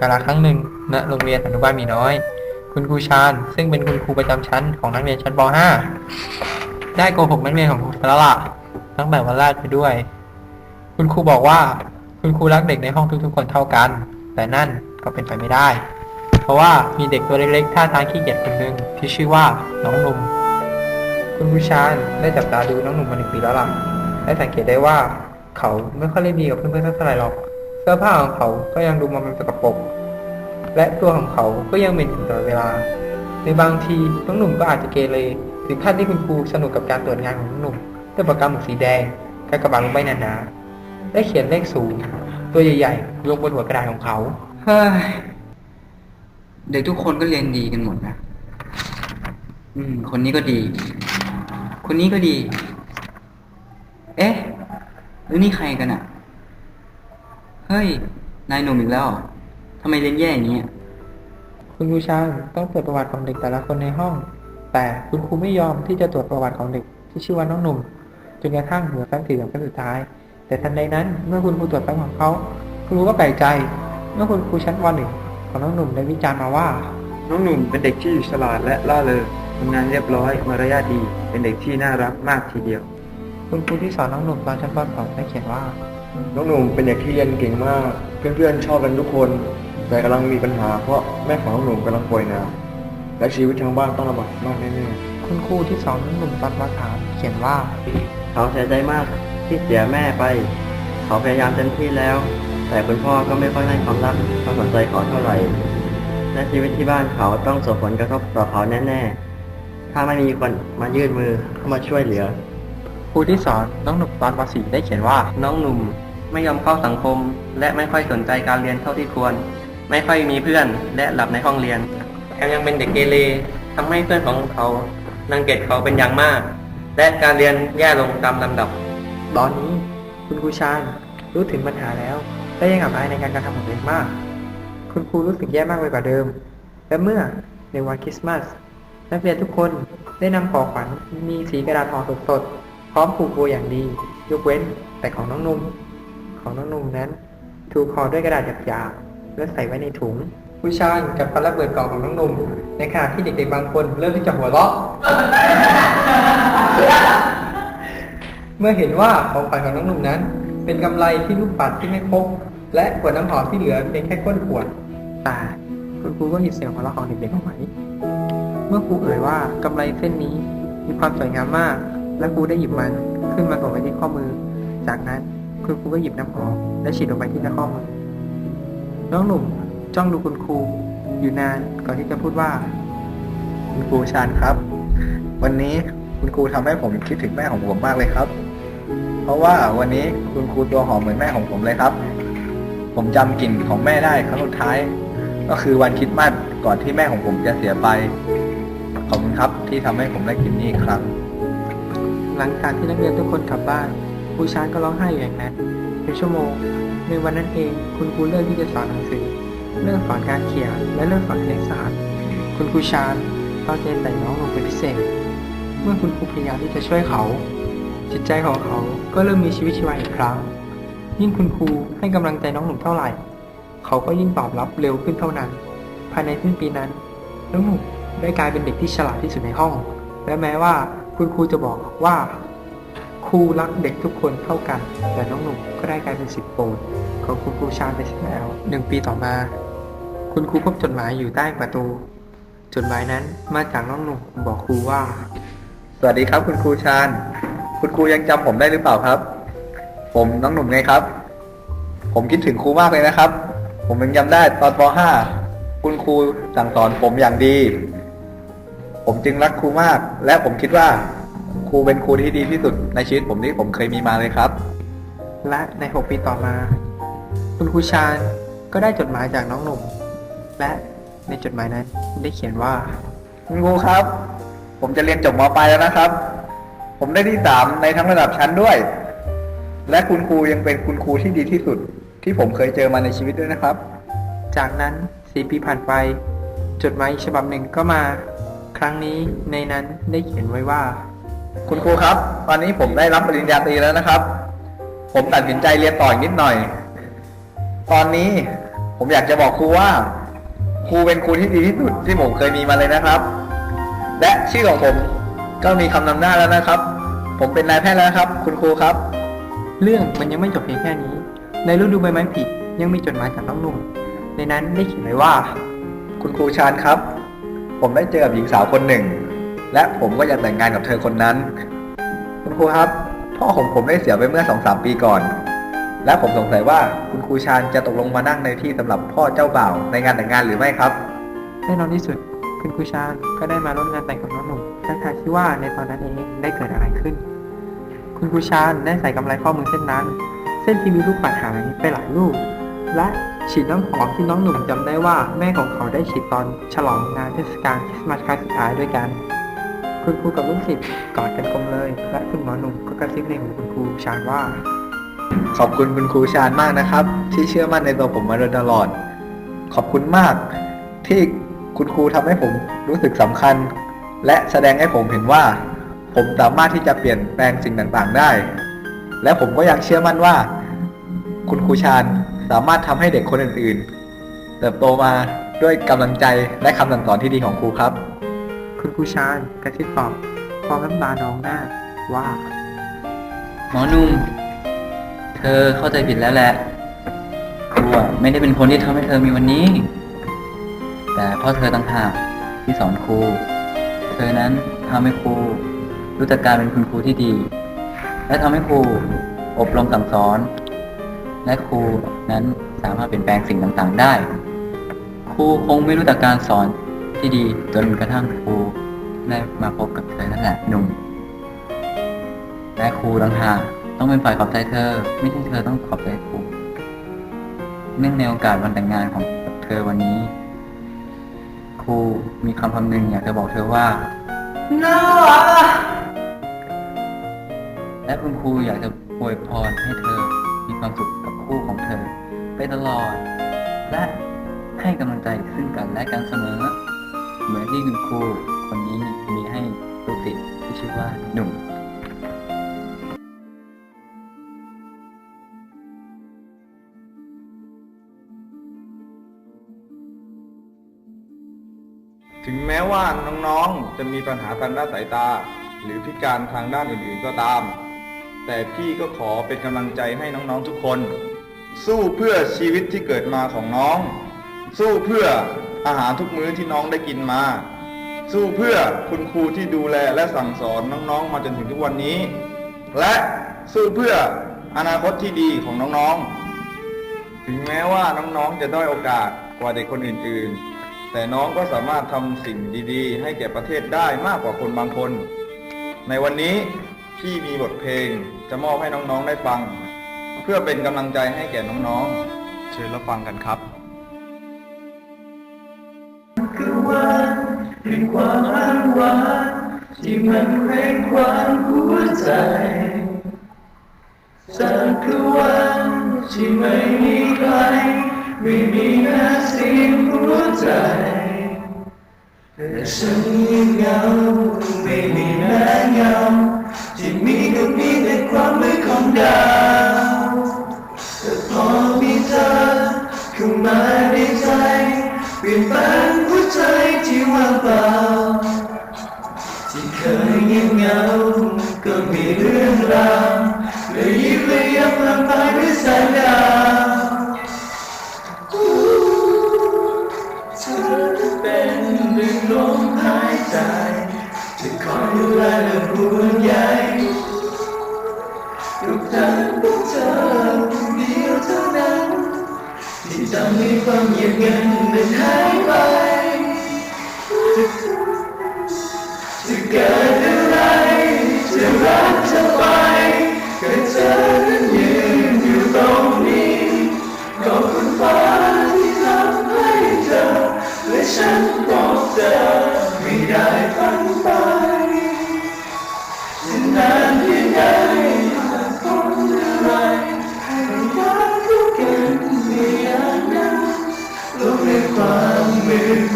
กาลครั้งหนึ่งณโรงเรียนอนุบาลมีน้อย คุณครูชาญซึ่งเป็นคุณครูประจำชั้นของนักเรียนชั้นป .5 ได้โกหกนักเรียนของครูแล้วล่ะตั้งแต่วันแรกไปด้วย คุณครูบอกว่า คุณครูรักเด็กในห้องทุกๆคนเท่ากัน แต่นั่นก็เป็นไปไม่ได้ เพราะว่ามีเด็กตัวเล็กๆท่าทางขี้เกียจคนหนึ่งที่ชื่อว่าน้องหนุ่มคุณครูชาญได้จับตาดูน้องหนุ่มมาหนึ่งปีแล้วล่ะ ได้สังเกตได้ว่าเขาไม่ค่อยเล่นดีกับเพื่อนๆเท่าไหร่หรอก สื้อผ้าของเขาก็ยังดูมันเป็นสกปรกและตัวของเขาก็ยังเหม็นอยู่ตลอดเวลาในบางทีน้องหนุ่มก็อาจจะเกเรถึงขั้นที่คุณครูสนุกกับการตรวจงานของน้องหนุ่มด้วยปากกาหมึกสีแดงกากระบาลงไปหนาๆและเขียนเลขสูงตัวใหญ่ๆลงบนหัวกระดาษของเขาเฮ้ยเด็กทุกคนก็เรียนดีกันหมดนะอืม คนนี้ก็ดี คนนี้ก็ดี เอ๊ะหรือนี่ใครกันอะ เฮ้ย นายหนุ่มอีกแล้วเหรอทำไมเรียนแย่อย่างนี้อะคุณครูชาญต้องตรวจประวัติของเด็กแต่ละคนในห้อง แต่คุณครูไม่ยอมที่จะตรวจประวัติของเด็กที่ชื่อว่าน้องหนุ่มจนกระทั่งเหลือแฟ้มสีเหลืองแฟ้มสุดท้าย แต่ทันใดนั้นเมื่อคุณครูตรวจแฟ้มของเขาคุณครูก็แปลกใจ เมื่อคุณครูชั้นวันหนึ่งของน้องหนุ่มได้วิจารณ์มาว่า น้องหนุ่มเป็นเด็กที่ฉลาดและล่าเริงทำงานเรียบร้อยมารยาทดี เป็นเด็กที่น่ารักมากทีเดียว คุณครูที่สอนน้องหนุ่มตอนชั้นป .2 ได้เขียนว่า น้องหนุ่มเป็นเด็กที่เรียนเก่งมาก เพื่อนๆชอบกันทุกคน แต่กำลังมีปัญหาเพราะแม่ของน้องหนุ่มกำลังป่วยหนักและชีวิตทางบ้านต้องลำบากมากแน่คุณครูที่สอนน้องหนุ่มตอนป .3 เขียนว่า เขาเสียใจมากที่เสียแม่ไป เขาพยายามเต็มที่แล้ว แต่คุณพ่อก็ไม่ค่อยให้ความรักความสนใจเขาเท่าไหร่ และชีวิตที่บ้านเขาต้องส่งผลกระทบต่อเขาแน่ ๆ ถ้าไม่มีคนมายื่นมือเข้ามาช่วยเหลือค รูที่สอนน้องหนุ่มตอนป .4 ได้เขียนว่า น้องหนุ่มไม่ยอมเข้าสังคม และไม่ค่อยสนใจการเรียนเท่าที่ควร ไม่ค่อยมีเพื่อนและหลับในห้องเรียนแถมยังเป็นเด็กเกเรทำให้เพื่อนของเขารังเกียจเขาเป็นอย่างมาก และการเรียนแย่ลงตามลำดับ ตอนนี้คุณครูชาญรู้ถึงปัญหาแล้ว และยังอับอายในการกระทำของตัวเองมาก คุณครูรู้สึกแย่มากไปกว่าเดิม และเมื่อในวันคริสต์มาสนักเรียนทุกคนได้นำของขวัญมีสีกระดาษห่อสดๆ ร้อมผูกโบอย่างดี ยกเว้นแต่ของน้องนุ่ม ของน้องนุ่มนั้น ถูกห่อด้วยกระดาษหยาบๆและใส่ไว้ในถุง ผู้ชายกับการะเบิดกล่องของน้องนุ่ม ในขณะที่เด็กๆบางคนเริ่มที่จะหัวเราะ เมื่อเห็นว่าของขวัญของน้องนุ่มนั้น เป็นกำไรที่ลูกปัดที่ไม่ครบและขวดน้ำหอมที่เหลือเพียงแค่ก้นขวดแต่คุณครูก็หยิบเสียงหัวเราะของเด็กๆออกมาเมื่อครูเอ่ยว่ากำไรเส้นนี้มีความสวยงามมาก และครูได้หยิบมันขึ้นมาสวมไว้ที่ข้อมือ จากนั้นคุณครูก็หยิบน้ำหอมและฉีดลงไปที่หน้าข้อมือ น้องหนุ่มจ้องดูคุณครูอยู่นานก่อนที่จะพูดว่า คุณครูชาญครับ วันนี้คุณครูทำให้ผมคิดถึงแม่ของผมมากเลยครับ เพราะว่าวันนี้คุณครูตัวหอมเหมือนแม่ของผมเลยครับ ผมจำกลิ่นของแม่ได้ครั้งสุดท้าย ก็คือวันคริดมาสก่อนที่แม่ของผมจะเสียไป ขอบคุณครับที่ทำให้ผมได้กลิ่นนี้อีกครั้ง หลังจากที่นักเรียนทุกคนกลับบ้านครูชานก็ร้องไห้อย่างนั้นเป็นชั่วโมง ในวันนั้นเองคุณครูเลือกที่จะสอนหนังสือเลือกสอนการเขียนและเลือกสอนคณิตศาสตร์ คุณครูชานเอาใจใส่น้องลงเป็นพิเศษ เมื่อคุณครูพยายามที่จะช่วยเขา จิตใจของเขาก็เริ่มมีชีวิตชีวาอีกครั้ง ยิ่งคุณครูให้กำลังใจน้องหนุ่มเท่าไหร่ เขาก็ยิ่งตอบรับเร็วขึ้นเท่านั้น ภายในสิ้นปีนั้นน้องหนุ่มได้กลายเป็นเด็กที่ฉลาดที่สุดในห้อง และแม้ว่า คุณครูจะบอกว่าครูรักเด็กทุกคนเท่ากัน แต่น้องหนุ่มก็ได้กลายเป็นสิทธิ์โปรดของคุณครูชาญไปแล้วหนึ่งปีต่อมา คุณครูพบจดหมายอยู่ใต้ประตู จดหมายนั้นมาจากน้องหนุ่มบอกครูว่า สวัสดีครับ คุณครูชาญคุณครูยังจำผมได้หรือเปล่าครับ ผมน้องหนุ่มไงครับ ผมคิดถึงครูมากเลยนะครับ ผมยังจำได้ตอนป .5 คุณครูสั่งสอนผมอย่างดี ผมจึงรักครูมาก และผมคิดว่า ครูเป็นครูที่ดีที่สุดในชีวิตผมที่ผมเคยมีมาเลยครับ และใน 6 ปีต่อมา คุณครูชาญก็ได้จดหมายจากน้องหนุ่ม และในจดหมายนั้นได้เขียนว่า คุณครูครับ ผมจะเรียนจบมปลายแล้วนะครับ ผมได้ที่สามในทั้งระดับชั้นด้วย และคุณครูยังเป็นคุณครูที่ดีที่สุดที่ผมเคยเจอมาในชีวิตด้วยนะครับ จากนั้นสี่ปีผ่านไป จดหมายอีกฉบับหนึ่งก็มา ครั้งนี้ในนั้นได้เขียนไว้ว่า คุณครูครับ ตอนนี้ผมได้รับปริญญาตรีแล้วนะครับ ผมตัดสินใจเรียนต่ออีกนิดหน่อย ตอนนี้ผมอยากจะบอกครูว่า ครูเป็นครูที่ดีที่สุดที่ผมเคยมีมาเลยนะครับ และชื่อของผมก็มีคำนำหน้าแล้วนะครับ ผมเป็นนายแพทย์แล้วนะครับ คุณครูครับ เรื่องมันยังไม่จบเพียงแค่นี้ ในฤดูใบไม้ผลิยังมีจดหมายจากน้องหนุ่ม ในนั้นได้เขียนไว้ว่า คุณครูชาญครับ ผมได้เจอกับหญิงสาวคนหนึ่ง และผมก็อยากแต่งงานกับเธอคนนั้น คุณครูครับ พ่อของผมได้เสียไปเมื่อสองสามปีก่อน และผมสงสัยว่าคุณครูชาญจะตกลงมานั่งในที่สำหรับพ่อเจ้าบ่าวในงานแต่งงานหรือไม่ครับ แน่นอนที่สุด คุณครูชาญก็ได้มาร่วมงานแต่งกับน้องหนุ่มทั้งทางที่ว่าในตอนนั้นเองได้เกิดอะไรขึ้น คุณครูชาญได้ใส่กำไรข้อมือเส้นนั้น เส้นที่มีลูกปัดหายไปหลายลูก และฉีดน้ำหอมที่น้องหนุ่มจำได้ว่าแม่ของเขาได้ฉีดตอนฉลองงานเทศกาลคริสต์มาสครั้งสุดท้ายด้วยกัน คุณครูกับลูกศิษย์กอดกันกลมเลย และคุณหมอหนุ่มก็กระซิบในหูคุณครูชาญว่า ขอบคุณคุณครูชาญมากนะครับ ที่เชื่อมั่นในตัวผมมาโดยตลอด ขอบคุณมาก ที่คุณครูทำให้ผมรู้สึกสำคัญ และแสดงให้ผมเห็นว่า ผมสามารถที่จะเปลี่ยนแปลงสิ่งต่างๆได้ และผมก็ยังเชื่อมั่นว่า คุณครูชาญสามารถทำให้เด็กคนอื่นๆเติบโตมาด้วยกำลังใจและคำสั่งสอนที่ดีของครูครับ คุณครูชาญกระซิบตอบพร้อมน้ำตาน้องหน้าว่า หมอหนุ่ม เธอเข้าใจผิดแล้วแหละครูอะไม่ได้เป็นคนที่ทำให้เธอมีวันนี้ แต่เพราะเธอต่างหากที่สอนครู เธอนั้นทำให้ครูรู้จักการเป็นคุณครูที่ดี และทำให้ครูอบรมสั่งสอน และครูนั้นสามารถเปลี่ยนแปลงสิ่งต่างๆได้ ครูคงไม่รู้จักการสอน ที่ดีจนกระทั่งครูได้มาพบกับเธอนั่นแหละหนุ่มและครูต่างหากต้องเป็นฝ่ายขอบใจเธอ ไม่ใช่เธอต้องขอบใจครูเนื่องในโอกาสวันแต่งงานของเธอวันนี้ ครูมีคำคำหนึ่งอยากจะบอกเธอว่าน่าและคุณครูอยากจะอวยพรให้เธอมีความสุขกับคู่ของเธอ ไปตลอด และให้กำลังใจซึ่งกันและกันเสมอ เหมือนที่คุณครูคนนี้มีให้ลูกศิษย์ที่ชื่อว่าหนุ่มถึงแม้ว่าน้องๆ จะมีปัญหาทางด้านสายตา หรือพิการทางด้านอื่นๆก็ตาม แต่พี่ก็ขอเป็นกำลังใจให้น้องๆทุกคน สู้เพื่อชีวิตที่เกิดมาของน้อง สู้เพื่อ อาหารทุกมื้อที่น้องได้กินมา สู้เพื่อคุณครูที่ดูแลและสั่งสอนน้องๆ มาจนถึงทุกวันนี้ และสู้เพื่ออนาคตที่ดีของน้องๆ ถึงแม้ว่าน้องๆ จะด้อยโอกาสกว่าเด็กคนอื่นๆ แต่น้องก็สามารถทำสิ่งดีๆ ให้แก่ประเทศได้มากกว่าคนบางคน ในวันนี้พี่มีบทเพลงจะมอบให้น้องๆ ได้ฟัง เพื่อเป็นกำลังใจให้แก่น้องๆ เชิญรับฟังกันครับ เป็นความอ้างว้างที่มันเร่งความหัวใจสักคือวันที่ไม่มีใคร ไม่มีแม้เสียงหัวใจแต่ฉันยังเงาไม่มีแม้เงาที่มีก็มีแต่ความมืดของดาว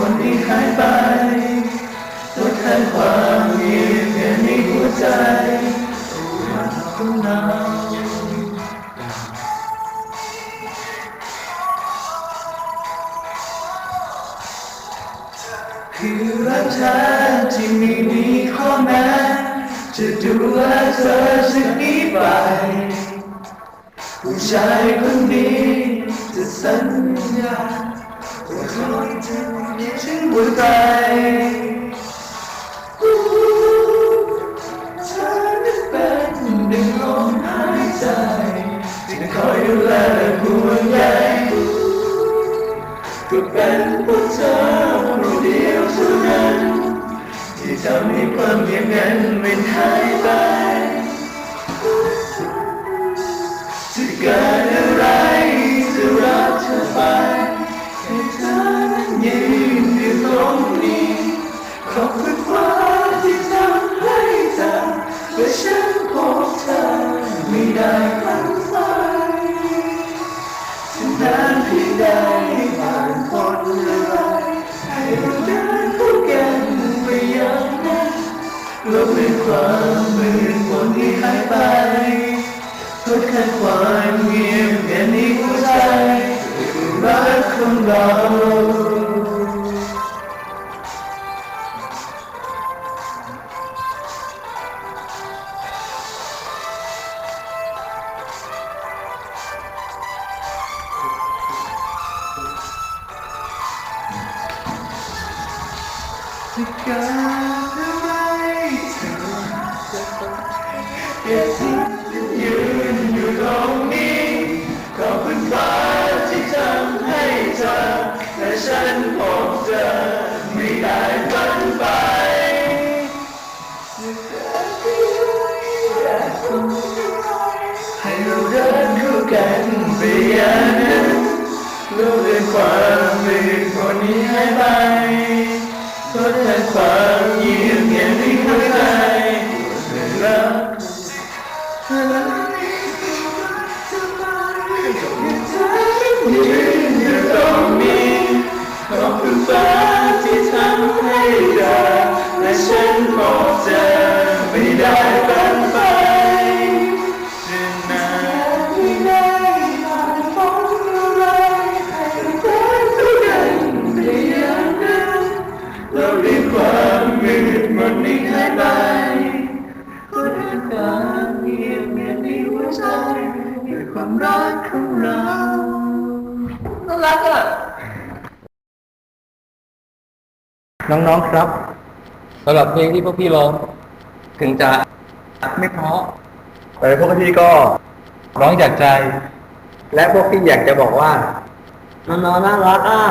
คนที่หายไปตัวแทนความมีเพียงในหัวใจคือรักแท้ที่มีมีข้อแม้จะดูแลเธอสักนี้ไป ผู้ชายคนนี้จะสัญญา ว่าคอยจะมีถึงหัวใจอู้เธอนั้นเป็นดึงลมหายใจที่คอยดูแลและห่วงใยก็เป็นพวกเธอผู้เดียวเท่านั้น ที่ทำให้ความอย่างนั้นไม่หายไปจะเกิด นานเพียงใดผ่านพ้นอะไรให้เราเดินคู่กันไปอย่างนั้นลบเลือนความมืดมนที่หายไปทดแค่าความเงียบเงียบในหัวใจรักของเรา จะเกิดอะไรเธออย่าทิ้งยืนอยู่ตรงนี้ขอบคุณฟ้าที่ทำให้เธอและฉันพบเจอไม่ได้ฝันไปให้เราเดินคู่กันไปอย่างนั้นโลกเรื่องความมืดมนนี้ใหายไป ทดแทนความเงียบเงียบในหัวใจรักเธอยืนอยู่ตรงมีขอบคุณฟ้าที่ทำให้เธอและฉันพบเจ ความรักของเราน่ารักอะน้องๆครับสำหรับเพลงที่พวกพี่ร้อง ถึงจะไม่เพราะแต่พวกพี่ก็ร้องจากใจ และพวกพี่อยากจะบอกว่าน้องๆน่ารักอะ